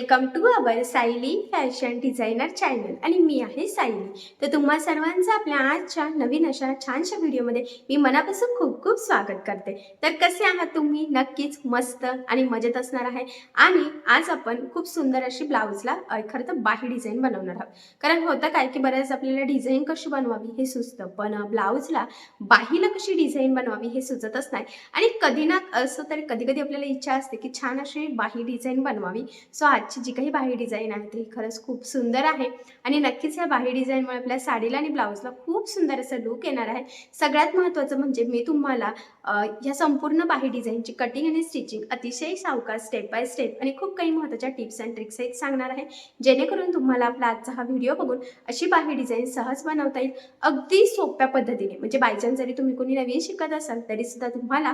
Come to our Sayali fashion designer channel आणि मी आहे सायली तर तुम्हा सर्वांचं आपल्या आजच्या नवीन अशा छानशा व्हिडिओमध्ये मी मनापासून खूप खूप स्वागत करते. तर कसे आहात तुम्ही? नक्कीच मस्त आणि मजेत असणार आहे. आणि आज आपण खूप सुंदर अशी ब्लाऊजला खरं तर बाही डिझाईन बनवणार आहोत. कारण होतं काय की बऱ्याच आपल्याला डिझाईन कशी बनवावी हे सुचतं. पण ब्लाऊजला बाहीला कशी डिझाईन बनवावी हे सुचतच नाही. आणि कधी ना असं तरी कधी कधी आपल्याला इच्छा असते की छान अशी बाही डिझाईन बनवावी. सो आज आजची जी काही बाही डिझाईन आहे ती खरंच खूप सुंदर आहे. आणि नक्कीच या बाही डिझाईनमुळे आपल्या साडीला आणि ब्लाऊजला खूप सुंदर असं लुक येणार आहे. सगळ्यात महत्त्वाचं म्हणजे मी तुम्हाला ह्या संपूर्ण बाही डिझाईनची कटिंग आणि स्टिचिंग अतिशय सावकार स्टेप बाय स्टेप आणि खूप काही महत्त्वाच्या टिप्स अँड ट्रिक्स एक सांगणार आहे. जेणेकरून तुम्हाला आपला आजचा हा व्हिडिओ बघून अशी बाही डिझाईन सहज बनवता येईल. अगदी सोप्या पद्धतीने म्हणजे बायचान्स जरी तुम्ही कोणी नवीन शिकत असाल तरीसुद्धा तुम्हाला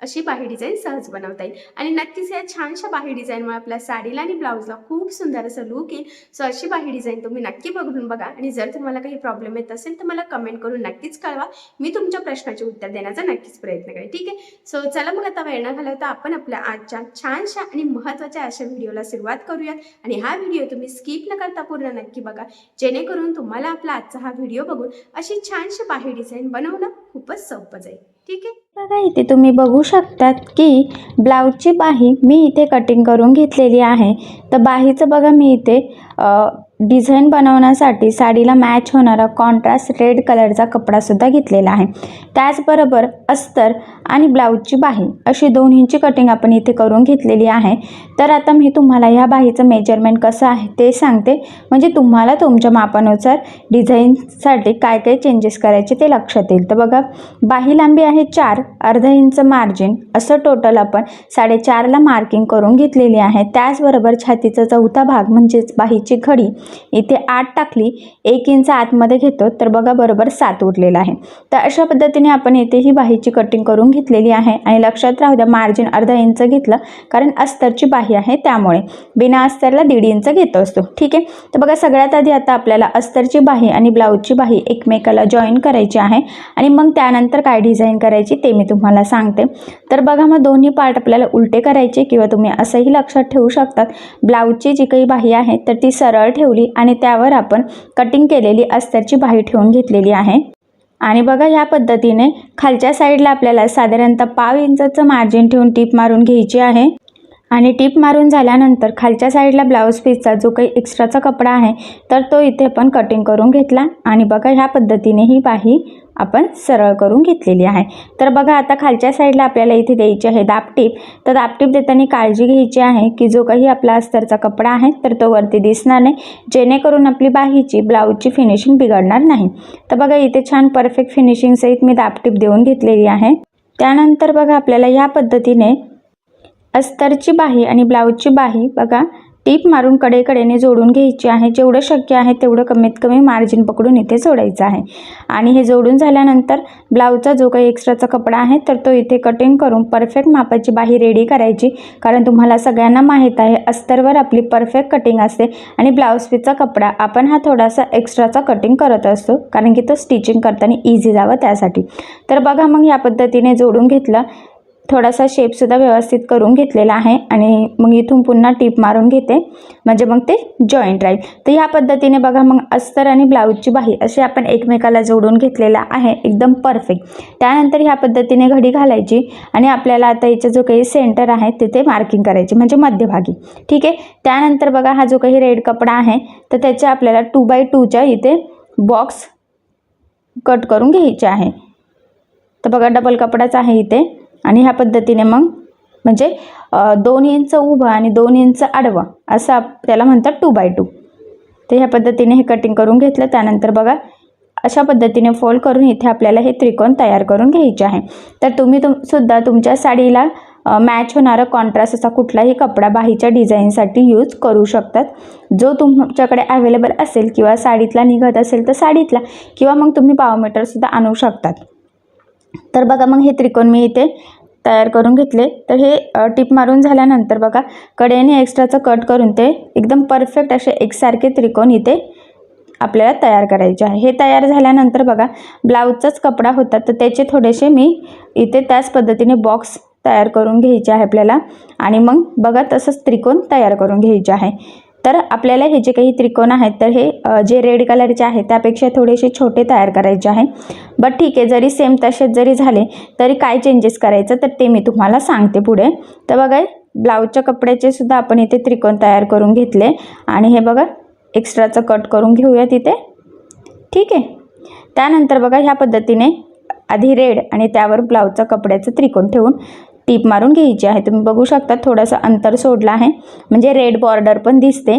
अशी बाही डिझाईन सहज बनवता येईल. आणि नक्कीच या छानशा बाही डिझाईनमुळे आपल्या साडीला आणि ब्लाऊजला खूप सुंदर असं लुक येईल. सो अशी बाही डिझाईन तुम्ही नक्की बघून बघा. आणि जर तुम्हाला काही प्रॉब्लेम येत असेल तर मला कमेंट करून नक्कीच कळवा. मी तुमच्या प्रश्नाचे उत्तर देण्याचा नक्कीच प्रयत्न करेन. ठीक आहे? सो चला मग आता वेळ न घालवता आपण आपल्या आजच्या छानशा आणि महत्त्वाच्या अशा व्हिडिओला सुरुवात करूयात. आणि हा व्हिडिओ तुम्ही स्किप न करता पूर्ण नक्की बघा. जेणेकरून तुम्हाला आपला आजचा हा व्हिडिओ बघून अशी छानशी बाही डिझाईन बनवणं खूपच सोपं जाईल. ठीक आहे? बघा इथे तुम्ही बघू शकतात की ब्लाऊजची बाही मी इथे कटिंग करून घेतलेली आहे. तर बाहीचं बघा मी इथे डिझाईन बनवण्यासाठी साडीला मॅच होणारा कॉन्ट्रास्ट रेड कलरचा कपडासुद्धा घेतलेला आहे. त्याचबरोबर अस्तर आणि ब्लाऊजची बाही अशी दोन्हींची कटिंग आपण इथे करून घेतलेली आहे. तर आता मी तुम्हाला ह्या बाहीचं मेजरमेंट कसं आहे ते सांगते. म्हणजे तुम्हाला तुमच्या मापानुसार डिझाईनसाठी काय काय चेंजेस करायचे ते लक्षात येईल. तर बघा बाही लांबी आहे चार अर्धा इंच मार्जिन असं टोटल आपण साडेचारला मार्किंग करून घेतलेली आहे. त्याचबरोबर छातीचा चौथा भाग म्हणजेच बाहीची घडी इथे आठ टाकली एक इंच आतमध्ये घेतो तर बघा बरोबर सात उरलेला आहे. तर अशा पद्धतीने आपण इथे ही बाहीची कटिंग करून घेतलेली आहे आणि लक्षात राहू द्या मार्जिन अर्धा इंच घेतलं कारण अस्तरची बाही आहे त्यामुळे. बिना अस्तरला दीड इंच घेतो असतो. ठीक आहे? तर बघा सगळ्यात आधी आता आपल्याला अस्तरची बाही आणि ब्लाऊजची बाही एकमेकाला जॉईन करायची आहे आणि मग त्यानंतर काय डिझाईन करायची ते मी तुम्हाला सांगते. तर बघा मग दोन्ही पार्ट आपल्याला उलटे करायचे किंवा तुम्ही असंही लक्षात ठेवू शकतात. ब्लाऊजची जी काही बाही आहे तर ती सरळ ठेवली आणि त्यावर आपण कटिंग केलेली अस्तरची बाही ठेवून घेतलेली आहे. आणि बघा ह्या पद्धतीने खालच्या साईडला आपल्याला साधारणतः पाव इंचाचं मार्जिन ठेवून टीप मारून घ्यायची आहे. आणि टीप मारून झाल्यानंतर खालच्या साईडला ब्लाऊज पीसचा जो काही एक्स्ट्राचा कपडा आहे तर तो इथे पण कटिंग करून घेतला. आणि बघा ह्या पद्धतीने ही बाही आपण सरळ करून घेतलेली आहे. तर बघा आता खालच्या साईडला आपल्याला इथे द्यायची आहे दापटीप तर दापटीप देताना काळजी घ्यायची आहे की जो काही आपला अस्तरचा कपडा आहे तर तो वरती दिसणार नाही. जेणेकरून आपली बाहीची ब्लाऊजची फिनिशिंग बिघडणार नाही. तर बघा इथे छान परफेक्ट फिनिशिंग सहित मी दापटीप देऊन घेतलेली आहे. त्यानंतर बघा आपल्याला या पद्धतीने अस्तरची बाही आणि ब्लाऊजची बाही बघा टीप मारून कडेकडेने जोडून घ्यायची आहे. जेवढं शक्य आहे तेवढं कमीत कमी मार्जिन पकडून इथे जोडायचं आहे. आणि हे जोडून झाल्यानंतर ब्लाऊजचा जो काही एक्स्ट्राचा कपडा आहे तर तो इथे कटिंग करून परफेक्ट मापाची बाही रेडी करायची. कारण तुम्हाला सगळ्यांना माहीत आहे अस्तरवर आपली परफेक्ट कटिंग असते. आणि ब्लाऊज पीसचा कपडा आपण हा थोडासा एक्स्ट्राचा कटिंग करत असतो. कारण की तो स्टिचिंग करताना इझी जावं त्यासाठी. तर बघा मग या पद्धतीने जोडून घेतलं. थोडासा शेपसुद्धा व्यवस्थित करून घेतलेला आहे आणि मग इथून पुन्हा टीप मारून घेते. म्हणजे मग ते जॉईंट राहील तर ह्या पद्धतीने बघा मग अस्तर आणि ब्लाऊजची बाही असे आपण एकमेकाला जोडून घेतलेला आहे. एकदम परफेक्ट त्यानंतर ह्या पद्धतीने घडी घालायची आणि आपल्याला आता याचा जो काही सेंटर आहे तिथे मार्किंग करायची म्हणजे मध्यभागी. ठीक आहे? त्यानंतर बघा हा जो काही रेड कपडा आहे तर त्याच्या आपल्याला टू बाय टूच्या इथे बॉक्स कट करून घ्यायचे आहे. तर बघा डबल कपडाच आहे इथे. आणि ह्या पद्धतीने मग म्हणजे दोन इंच उभं आणि दोन इंच आडवं असं आप त्याला म्हणतात टू बाय टू तर ह्या पद्धतीने हे कटिंग करून घेतलं. त्यानंतर बघा अशा पद्धतीने फोल्ड करून इथे आपल्याला हे त्रिकोण तयार करून घ्यायचे आहे. तर तुम्ही तुम सुद्धा तुमच्या साडीला मॅच होणारा कॉन्ट्रास्ट असा कुठलाही कपडा बाहीच्या डिझाईनसाठी यूज करू शकतात. जो तुमच्याकडे अवेलेबल असेल किंवा साडीतला निघत असेल तर साडीतला किंवा मग तुम्ही पावमीटरसुद्धा आणू शकतात. तर बघा मग हे त्रिकोण मी इथे तयार करून घेतले. तर हे टिप मारून झाल्यानंतर बघा कडेने एक्स्ट्राचं कट करून ते एकदम परफेक्ट असे एकसारखे त्रिकोण इथे आपल्याला तयार करायचे आहे. हे तयार झाल्यानंतर बघा ब्लाऊजचाच कपडा होता तर त्याचे थोडेसे मी इथे त्याच पद्धतीने बॉक्स तयार करून घ्यायचे आहे आपल्याला. आणि मग बघा तसंच त्रिकोण तयार करून घ्यायचे आहे. तर आपल्याला हे जे काही त्रिकोण आहेत तर हे जे रेड कलरचे आहेत त्यापेक्षा थोडेसे छोटे तयार करायचे आहे. बट ठीक आहे जरी सेम तसेच जरी झाले तरी काय चेंजेस करायचं तर ते मी तुम्हाला सांगते पुढे. तर बघा ब्लाऊजच्या कपड्याचे सुद्धा आपण इथे त्रिकोण तयार करून घेतले. आणि हे बघा एक्स्ट्राचं कट करून घेऊया तिथे ठीक आहे. त्यानंतर बघा ह्या पद्धतीने आधी रेड आणि त्यावर ब्लाऊजचा कपड्याचं त्रिकोण ठेवून टीप मारून घ्यायची आहे. तुम्ही बघू शकता थोडंसं अंतर सोडलं आहे. म्हणजे रेड बॉर्डर पण दिसते.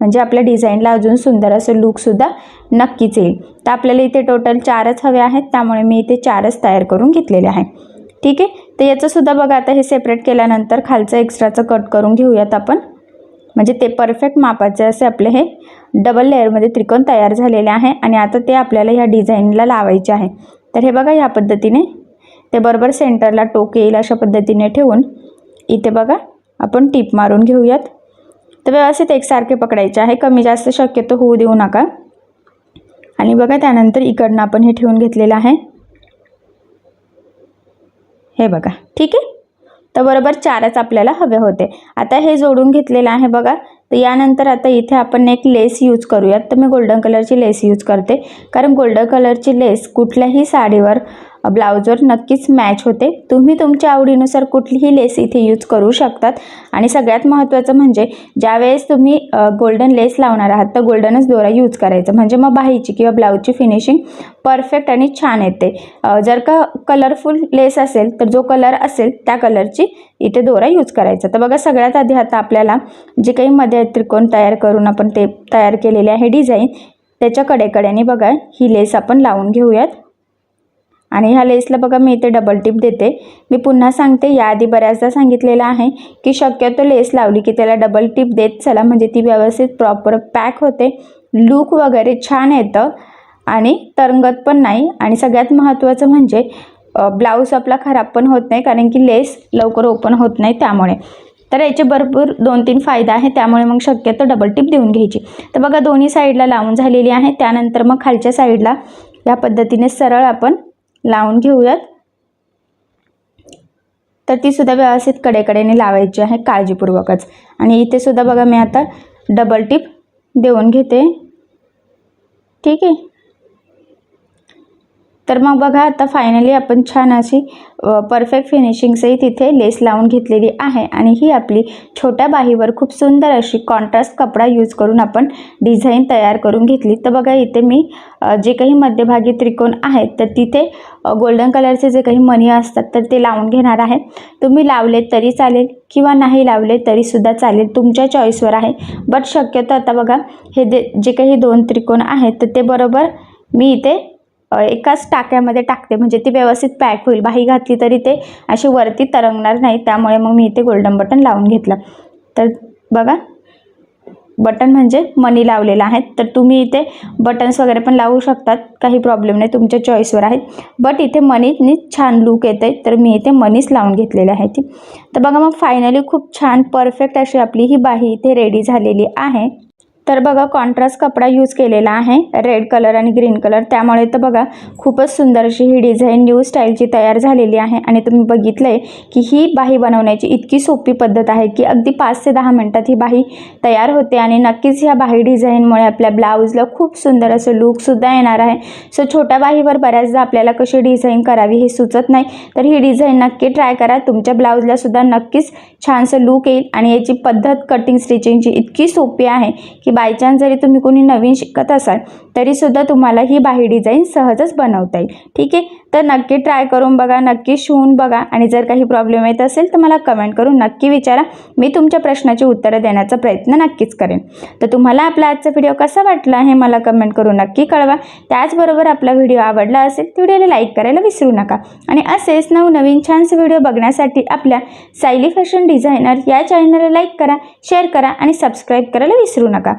म्हणजे आपल्या डिझाईनला अजून सुंदर असं लुकसुद्धा नक्कीच येईल. तर आपल्याला इथे टोटल चारच हवे आहेत. त्यामुळे मी इथे चारच तयार करून घेतलेले आहे. ठीक आहे? तर याचंसुद्धा बघा आता हे सेपरेट केल्यानंतर खालचं एक्स्ट्राचं कट करून घेऊयात आपण. म्हणजे ते परफेक्ट मापाचे असे आपले हे डबल लेअरमध्ये त्रिकोण तयार झालेले आहे आणि आता ते आपल्याला ह्या डिझाईनला लावायचे आहे. तर हे बघा ह्या पद्धतीने ते बरोबर सेंटरला टोक येईल अशा पद्धतीने ठेवून इथे बघा आपण टीप मारून घेऊयात. तर व्यवस्थित एकसारखे पकडायचे आहे. कमी जास्त शक्यतो होऊ देऊ नका. आणि बघा त्यानंतर इकडनं आपण हे ठेवून घेतलेलं आहे. हे बघा ठीक आहे? तर बरोबर चारच आपल्याला हवे होते. आता हे जोडून घेतलेलं आहे बघा. तर यानंतर आता इथे आपण एक लेस यूज करूयात. तर मी गोल्डन कलरची लेस यूज करते. कारण गोल्डन कलरची लेस कुठल्याही साडीवर ब्लाऊजवर नक्कीच मॅच होते. तुम्ही तुमच्या आवडीनुसार कुठलीही लेस इथे यूज करू शकतात. आणि सगळ्यात महत्त्वाचं म्हणजे ज्यावेळेस तुम्ही गोल्डन लेस लावणार आहात तर गोल्डनच दोरा यूज करायचं. म्हणजे मग बाहीची किंवा ब्लाऊजची फिनिशिंग परफेक्ट आणि छान येते. जर का कलरफुल लेस असेल तर जो कलर असेल त्या कलरची इथे दोरा यूज करायचा. तर बघा सगळ्यात आधी आता आपल्याला जे काही मध्ये त्रिकोण तयार करून आपण ते तयार केलेले आहे डिझाईन त्याच्या कडेकड्याने बघा ही लेस आपण लावून घेऊयात. आणि ह्या लेसला बघा मी इथे डबल टिप देते. मी पुन्हा सांगते याआधी बऱ्याचदा सांगितलेलं आहे की शक्यतो लेस लावली की त्याला डबल टिप देत चला. म्हणजे ती व्यवस्थित प्रॉपर पॅक होते. लूक वगैरे छान येतं आणि तरंगत पण नाही. आणि सगळ्यात महत्त्वाचं म्हणजे ब्लाऊज आपला खराब पण होत नाही कारण की लेस लवकर ओपन होत नाही त्यामुळे. तर याचे भरपूर दोन तीन फायदा आहे त्यामुळे मग शक्यतो डबल टिप देऊन घ्यायची. तर बघा दोन्ही साईडला लावून झालेली आहे. त्यानंतर मग खालच्या साईडला या पद्धतीने सरळ आपण लावून घेऊयात. तर ती सुद्धा व्यवस्थित कडेकडेने लावायची आहे काळजीपूर्वकच. आणि इथे सुद्धा बघा मी आता डबल टिप देऊन घेते. ठीक आहे? तर मग बघा आता फायनली आपण छान अशी परफेक्ट फिनिशिंगसही तिथे लेस लावून घेतलेली आहे. आणि ही आपली छोट्या बाहीवर खूप सुंदर अशी कॉन्ट्रास्ट कपडा यूज करून आपण डिझाईन तयार करून घेतली. तर बघा इथे मी जे काही मध्यभागी त्रिकोण आहेत तर तिथे गोल्डन कलरचे जे काही मनी असतात तर ते लावून घेणार आहे. तुम्ही लावले तरी चालेल किंवा नाही लावले तरीसुद्धा चालेल तुमच्या चॉईसवर आहे. बट शक्यतो आता बघा हे दे जे काही दोन त्रिकोण आहेत तर ते बरोबर मी इथे एकाच टाक्यामध्ये टाकते. म्हणजे ती व्यवस्थित पॅक होईल. बाही घातली तरी ते अशी वरती तरंगणार नाही. त्यामुळे मग मी इथे गोल्डन बटन लावून घेतलं. तर बघा बटन म्हणजे मनी लावलेला आहे. तर तुम्ही इथे बटन्स वगैरे पण लावू शकतात. काही प्रॉब्लेम नाही. तुमच्या चॉईसवर आहेत. बट इथे मनीनी छान लूक येते तर मी इथे मनीच लावून घेतलेली आहे ती. तर बघा मग फायनली खूप छान परफेक्ट अशी आपली ही बाही इथे रेडी झालेली आहे. तर बघा कॉन्ट्रास्ट कपडा यूज केलेला आहे. रेड कलर आणि ग्रीन कलर त्यामुळे तर बघा खूपच सुंदर अशी ही डिझाईन न्यू स्टाईलची तयार झालेली आहे. आणि तुम्ही बघितलं आहे की ही बाही बनवण्याची इतकी सोपी पद्धत आहे की अगदी पाच ते दहा मिनटात ही बाही तयार होते. आणि नक्कीच ह्या बाही डिझाईनमुळे आपल्या ब्लाऊजला खूप सुंदर असं लूकसुद्धा येणार आहे. सो छोट्या बाहीवर बऱ्याचदा आपल्याला कशी डिझाईन करावी हे सुचत नाही. तर ही डिझाईन नक्की ट्राय करा. तुमच्या ब्लाऊजला सुद्धा नक्कीच छानसं लूक येईल. आणि याची पद्धत कटिंग स्टिचिंगची इतकी सोपी आहे की बाय चान्स जरी तुम्ही कोणी नवीन शिकत असाल तरीसुद्धा तुम्हाला ही बाही डिझाईन सहजच बनवता येईल. ठीक आहे? तर नक्की ट्राय करून बघा नक्की शिवून बघा आणि जर काही प्रॉब्लेम येत असेल तर मला कमेंट करून नक्की विचारा. मी तुमच्या प्रश्नाची उत्तरं देण्याचा प्रयत्न नक्कीच करेन. तर तुम्हाला आपला आजचा व्हिडिओ कसा वाटला हे मला कमेंट करून नक्की कळवा. त्याचबरोबर आपला व्हिडिओ आवडला असेल तर व्हिडिओला लाईक करायला विसरू नका. आणि असेच नवनवीन छानसे व्हिडिओ बघण्यासाठी आपल्या सायली फॅशन डिझायनर या चॅनलला लाईक करा शेअर करा आणि सबस्क्राईब करायला विसरू नका.